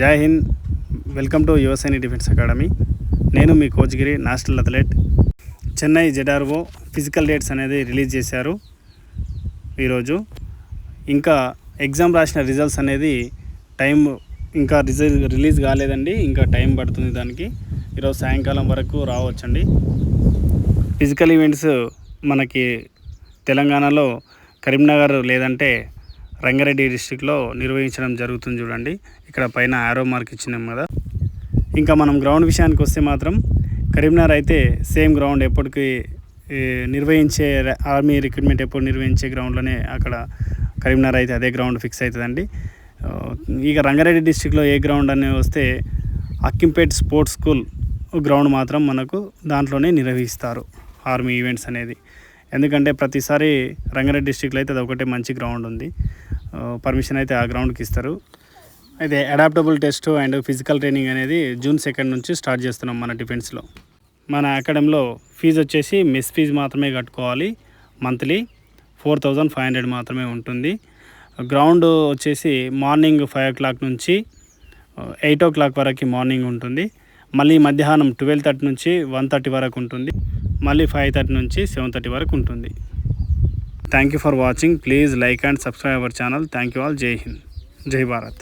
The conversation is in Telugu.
జై Hind. Welcome to Yuvaseni defence academy. నేను మీ కోచ్గిరి నేషనల్ అథ్లెట్. చెన్నై జెడార్వో ఫిజికల్ డేట్స్ అనేది రిలీజ్ చేశారు ఈరోజు. ఇంకా ఎగ్జామ్ రాసిన రిజల్ట్స్ అనేది టైం ఇంకా రిజల్ రిలీజ్ కాలేదండి ఇంకా టైం పడుతుంది దానికి. ఈరోజు సాయంకాలం వరకు రావచ్చండి. ఫిజికల్ ఈవెంట్స్ మనకి తెలంగాణలో కరీంనగర్ లేదంటే రంగారెడ్డి డిస్టిక్లో నిర్వహించడం జరుగుతుంది చూడండి. ఇక్కడ పైన ఆరో మార్క్ ఇచ్చినాం కదా. ఇంకా మనం గ్రౌండ్ విషయానికి వస్తే మాత్రం కరీంనగర్ అయితే సేమ్ గ్రౌండ్ ఎప్పటికీ నిర్వహించే ఆర్మీ రిక్రూట్మెంట్ ఎప్పుడు నిర్వహించే గ్రౌండ్లోనే అక్కడ కరీంనగర్ అయితే అదే గ్రౌండ్ ఫిక్స్ అవుతుందండి. ఇక రంగారెడ్డి డిస్టిక్లో ఏ గ్రౌండ్ అనేది వస్తే అక్కింపేట్ స్పోర్ట్స్ స్కూల్ గ్రౌండ్ మాత్రం మనకు దాంట్లోనే నిర్వహిస్తారు ఆర్మీ ఈవెంట్స్ అనేది. ఎందుకంటే ప్రతిసారి రంగారెడ్డి డిస్టిక్లో అయితే అది ఒకటే మంచి గ్రౌండ్ ఉంది. పర్మిషన్ అయితే ఆ గ్రౌండ్కి ఇస్తారు. అయితే adaptable test and physical training అనేది జూన్ సెకండ్ నుంచి స్టార్ట్ చేస్తున్నాం మన డిఫెన్స్లో మన అకాడమీలో ఫీజు వచ్చేసి మెస్ ఫీజు మాత్రమే కట్టుకోవాలి monthly four thousand five hundred మాత్రమే ఉంటుంది. గ్రౌండ్ వచ్చేసి మార్నింగ్ ఫైవ్ ఓ క్లాక్ నుంచి ఎయిట్ ఓ క్లాక్ వరకు మార్నింగ్ ఉంటుంది. మళ్ళీ మధ్యాహ్నం ట్వెల్వ్ థర్టీ నుంచి వన్ థర్టీ వరకు ఉంటుంది. మళ్ళీ ఫైవ్ థర్టీ నుంచి సెవెన్ థర్టీ వరకు ఉంటుంది. Thank you for watching please like and subscribe our channel thank you all జై హింద్ జై భారత్